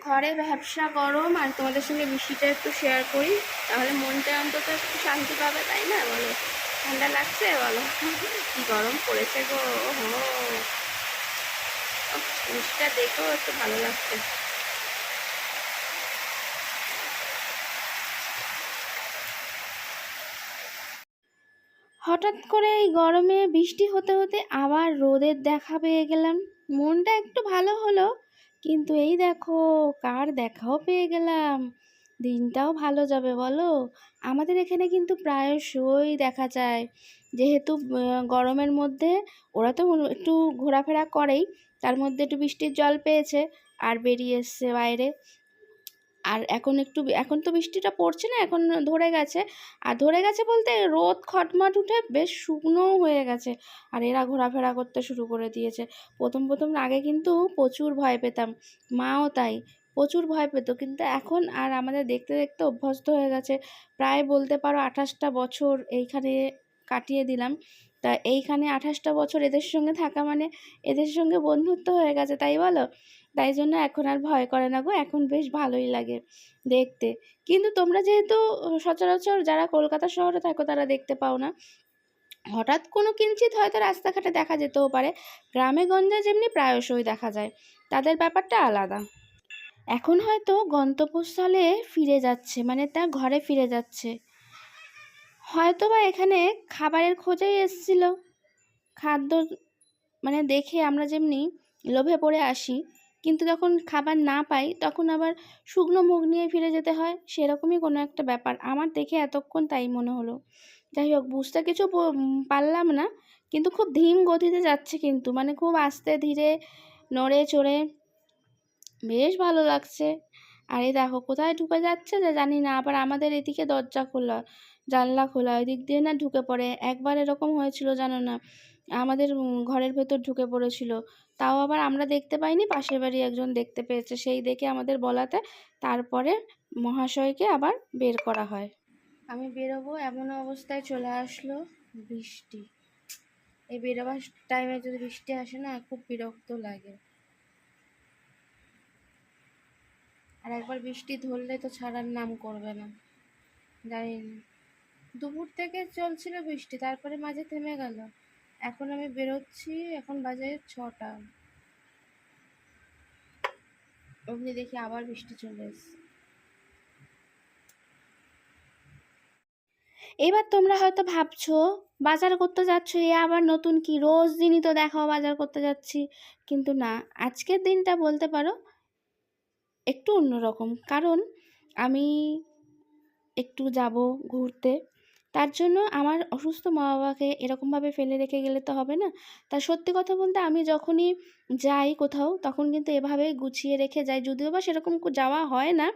ঘরে ব্যবসা গরম আর তোমাদের সঙ্গে বৃষ্টিটা একটু শেয়ার করি, তাহলে মনটা অন্তত একটু শান্তি পাবে, তাই না? বলো। ঠান্ডা লাগছে? বলো। কি গরম পড়েছে গো হো দেখো একটু ভালো লাগছে। হঠাৎ করে এই গরমে বৃষ্টি হতে হতে আবার রোদের দেখা পেয়ে গেলাম। মনটা একটু ভালো হলো কিন্তু এই দেখো, কার দেখাও পেয়ে গেলাম। দিনটাও ভালো যাবে, বলো? আমাদের এখানে কিন্তু প্রায়শই দেখা যায়। যেহেতু গরমের মধ্যে ওরা তো একটু ঘোরাফেরা করেই। তার মধ্যে একটু বৃষ্টির জল পেয়েছে আর বেরিয়ে এসছে বাইরে। আর এখন একটু এখন তো বৃষ্টিটা পড়ছে না, এখন ধরে গেছে। আর ধরে গেছে বলতে রোদ খটমট উঠে বেশ শুকনোও হয়ে গেছে। আর এরা ঘোরাফেরা করতে শুরু করে দিয়েছে। প্রথম প্রথম আগে কিন্তু প্রচুর ভয় পেতাম, মাও তাই, প্রচুর ভয় পেত। কিন্তু এখন আর আমাদের দেখতে দেখতে অভ্যস্ত হয়ে গেছে। প্রায় বলতে পারো আঠাশটা বছর এইখানে কাটিয়ে দিলাম। তা এইখানে আঠাশটা বছর এদের সঙ্গে থাকা মানে এদের সঙ্গে বন্ধুত্ব হয়ে গেছে, তাই বলো? তাই জন্য এখন আর ভয় করে না গো, এখন বেশ ভালোই লাগে দেখতে। কিন্তু তোমরা যেহেতু সচরাচর যারা কলকাতা শহরে থাকো তারা দেখতে পাও না। হঠাৎ কোনো কিঞ্চিত হয়তো রাস্তাঘাটে দেখা যেতেও পারে, গ্রামে গঞ্জে যেমনি প্রায়শই দেখা যায়, তাদের ব্যাপারটা আলাদা। এখন হয়তো গন্তব্যস্থলে ফিরে যাচ্ছে মানে তার ঘরে ফিরে যাচ্ছে। হয়তো বা এখানে খাবারের খোঁজেই এসছিল। খাদ্য মানে দেখে আমরা যেমনি লোভে পড়ে আসি কিন্তু যখন খাবার না পাই, তখন আবার শুকনো মুখ নিয়ে ফিরে যেতে হয়, সেরকমই কোনো একটা ব্যাপার। আমার দেখে এতক্ষণ তাই মনে হলো। যাই হোক, বুঝতে কিছু পারলাম না, কিন্তু খুব ধীম গতিতে যাচ্ছে কিন্তু। মানে খুব আস্তে ধীরে, নড়ে চড়ে। বেশ ভালো লাগছে। আর এই দেখো, কোথায় ঢুকে যাচ্ছে যে জানি না, আবার আমাদের এদিকে দরজা খোলা, জানলা খোলা ওই দিক দিয়ে না ঢুকে পড়ে। একবার এরকম হয়েছিল, জানো না। আমাদের ঘরের ভেতর ঢুকে পড়েছিল। তাও আবার আমরা দেখতে পাইনি, পাশের বাড়ি একজন দেখতে পেয়েছে। সেই দেখে আমাদের বলাতে তারপরে মহাশয়কে আবার বের করা হয়। আমি বেরোবো, এমন অবস্থায় চলে আসলো বৃষ্টি। এই বেরোবার টাইমে যদি বৃষ্টি আসে না, খুব বিরক্ত লাগে। আর একবার বৃষ্টি ধরলে তো ছাড়ার নাম করবে না। জানি না। দুপুর থেকে চলছিল বৃষ্টি, তারপরে মাঝে থেমে গেল। এখন আমি বেরোচ্ছি, এখন বাজে ছটা। অমনি দেখি আবার বৃষ্টি চলে এসছে। এবার তোমরা হয়তো ভাবছ, বাজার করতে যাচ্ছ, এ আবার নতুন কি? রোজ দিনই তো দেখাও বাজার করতে যাচ্ছি। কিন্তু না, আজকের দিনটা বলতে পারো, একটু অন্যরকম। কারণ আমি একটু যাব ঘুরতে। তার জন্য আমার অসুস্থ মা বাবাকে এরকমভাবে ফেলে রেখে গেলে তো হবে না। তা সত্যি কথা বলতে আমি যখনই যাই কোথাও তখন কিন্তু এভাবে গুছিয়ে রেখে যাই। যদিও বা সেরকম যাওয়া হয় না।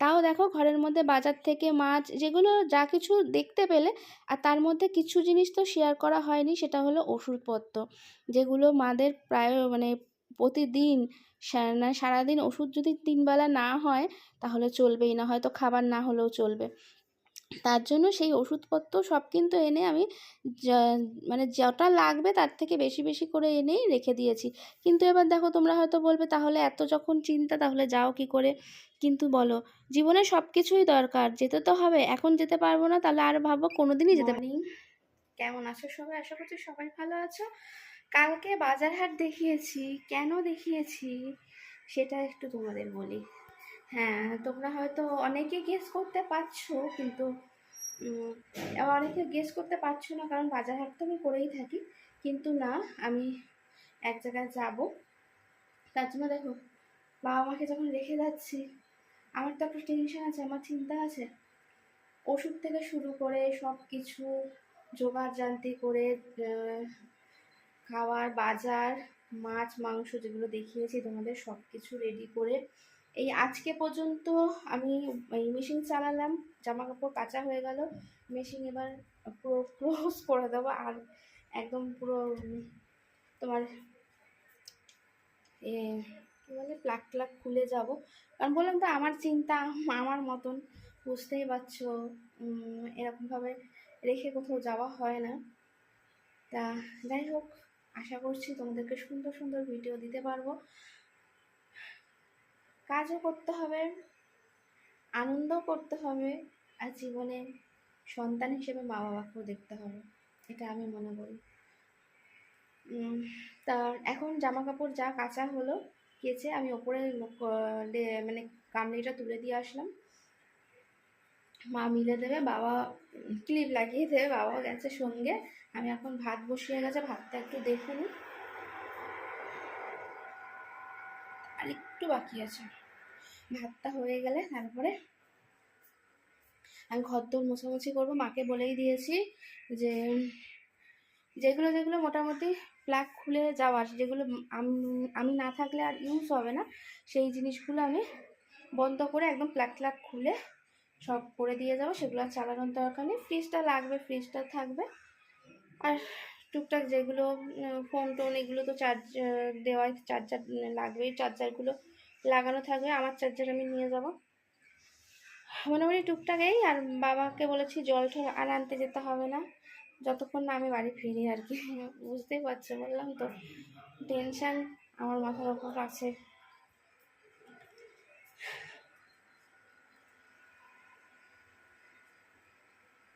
তাও দেখো ঘরের মধ্যে বাজার থেকে মাছ যেগুলো যা কিছু দেখতে পেলে আর তার মধ্যে কিছু জিনিস তো শেয়ার করা হয়নি সেটা হলো ওষুধপত্র। যেগুলো মাদের প্রায় মানে প্রতিদিন সারাদিন ওষুধ যদি তিনবেলা না হয় তাহলে চলবেই না, হয়তো খাবার না হলেও চলবে। তার জন্য সেই ওষুধপত্র সব কিন্তু এনে আমি মানে যটা লাগবে তার থেকে বেশি বেশি করে এনেই রেখে দিয়েছি। কিন্তু এবার দেখো তোমরা হয়তো বলবে, তাহলে এত যখন চিন্তা, তাহলে যাও কি করে? কিন্তু বলো, জীবনে সব কিছুই দরকার, যেতে তো হবে। এখন যেতে পারব না, তাহলে আর ভাববো কোনোদিনই যেতে পারি কেমন আছো সবাই? আশা করছি সবাই ভালো আছো। কালকে বাজার হাট দেখিয়েছি। কেন দেখিয়েছি? সেটা একটু তোমাদের বলি। হ্যাঁ তোমরা হয়তো অনেকে গেস করতে পারছ, কিন্তু অনেকে গেস করতে পারছ না, কারণ বাজার হাট তো আমি করেই থাকি। কিন্তু না, আমি এক জায়গায় যাব। তার জন্য দেখো, বাবা মাকে যখন রেখে যাচ্ছি, আমার তো একটা টেনশন আছে, আমার চিন্তা আছে। ওষুধ থেকে শুরু করে সব কিছু জোগাড় জানতি করে খাওয়ার, বাজার, মাছ, মাংস যেগুলো দেখিয়েছি, তোমাদের সব কিছু রেডি করে এই আজকে পর্যন্ত আমি এই মেশিন চালালাম জামা কাপড় কাঁচা হয়ে গেল মেশিন এবার পুরো ক্লোজ করে দেবো আর একদম পুরো তোমার এ কী বলে প্লাগ ট্লাগ খুলে যাব। কারণ বললাম তো, আমার চিন্তা আমার মতন, বুঝতেই পারছ এরকমভাবে রেখে কোথাও যাওয়া হয় না। তা যাই হোক, আশা করছি তোমাদেরকে সুন্দর সুন্দর ভিডিও দিতে পারব। কাজও করতে হবে আনন্দ করতে হবে আর জীবনে সন্তান হিসেবে মা বাবাকেও দেখতে হবে। এটা আমি মনে করি। তা এখন জামা কাপড় যা কাঁচা হলো, কেচে আমি ওপরে মানে কামড়িটা তুলে দিয়ে আসলাম। মা মিলে দেবে, বাবা ক্লিপ লাগিয়ে দেবে বাবা গেছে সঙ্গে। আমি এখন ভাত বসিয়ে গেছে, ভাতটা একটু দেখে নিই। আর একটু বাকি আছে। ভাতটা হয়ে গেলে তারপরে আমি ঘর ঘরদোর মোছামুছি করব। মাকে বলেই দিয়েছি যে, যেগুলো যেগুলো মোটামুটি প্লাগ খুলে যাওয়ার, যেগুলো আমি না থাকলে আর ইউজ হবে না, সেই জিনিসগুলো আমি বন্ধ করে একদম প্লাগ প্লাগ খুলে সব করে দিয়ে যাব। সেগুলো আর চালানোর দরকার নেই। ফ্রিজটা লাগবে ফ্রিজটা থাকবে। আর টুকটাক যেগুলো ফোন টোন এগুলো তো চার্জ দেওয়াই চার্জার লাগবেই। চার্জারগুলো লাগানো থাকবে। আমার চার্জার আমি নিয়ে যাব। মোটামুটি টুকটাক এই। আর বাবাকে বলেছি জল টল আর আনতে যেতে হবে না। যতক্ষণ না আমি বাড়ি ফিরি আর কি। বুঝতেই পারছ বললাম তো। টেনশান আমার মাথার ওপর আছে।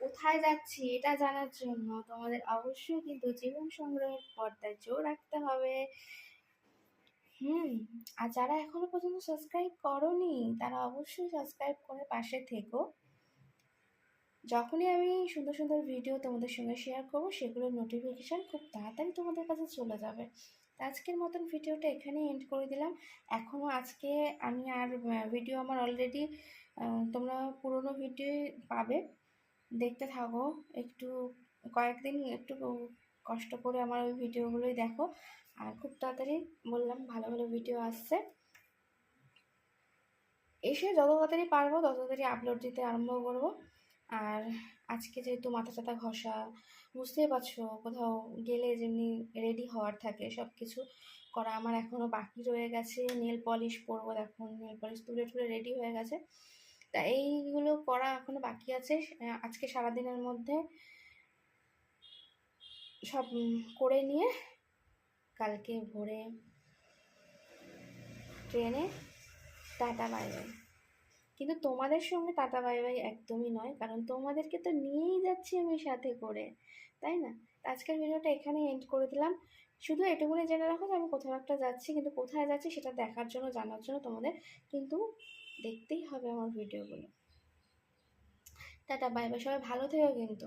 কোথায় যাচ্ছি এটা জানার জন্য তোমাদের অবশ্যই কিন্তু জীবন সংগ্রহের পর্দায় জোর রাখতে হবে। হুম, আর যারা এখনও পর্যন্ত সাবস্ক্রাইব করনি, তারা অবশ্যই সাবস্ক্রাইব করে পাশে থেকো। যখনই আমি সুন্দর সুন্দর ভিডিও তোমাদের সঙ্গে শেয়ার করব, সেগুলোর নোটিফিকেশান খুব তাড়াতাড়ি তোমাদের কাছে চলে যাবে। আজকের মতন ভিডিওটা এখানেই এন্ড করে দিলাম। এখনও আজকে আমি আর ভিডিও আমার অলরেডি তোমরা পুরনো ভিডিও পাবে। দেখতে থাকো। একটু, কয়েকদিন একটু কষ্ট করে আমার ওই ভিডিওগুলোই দেখো। আর খুব তাড়াতাড়ি বললাম, ভালো ভালো ভিডিও আসছে। এসে যত তাড়াতাড়ি পারব, তত তাড়াতাড়ি আপলোড দিতে আরম্ভ করব। আর আজকে যেহেতু মাথা চাথা ঘষা, বুঝতেই পারছ, কোথাও গেলে যেমনি রেডি হওয়ার থাকে সব কিছু করা আমার এখনও বাকি রয়ে গেছে। নেল পলিশ পরবো, দেখুন নেল পলিশ তুলে টুলে রেডি হয়ে গেছে। তা এইগুলো করা এখনও বাকি আছে। আজকে সারাদিনের মধ্যে সব করে নিয়ে কালকে ভোরে ট্রেনে টাটা, বাই বাই। কিন্তু তোমাদের সঙ্গে টাটা, বাই বাই একদমই নয়, কারণ তোমাদেরকে তো নিয়েই যাচ্ছি আমি সাথে করে, তাই না? আজকের ভিডিওটা এখানে এন্ড করে দিলাম। শুধু এটুকুনি জেনে রাখো যে আমি কোথাও একটা যাচ্ছি, কিন্তু কোথায় যাচ্ছি সেটা দেখার জন্য, জানার জন্য তোমাদের কিন্তু দেখতেই হবে আমার ভিডিওগুলো টাটা বাই বাই সবাই ভালো থেকো কিন্তু।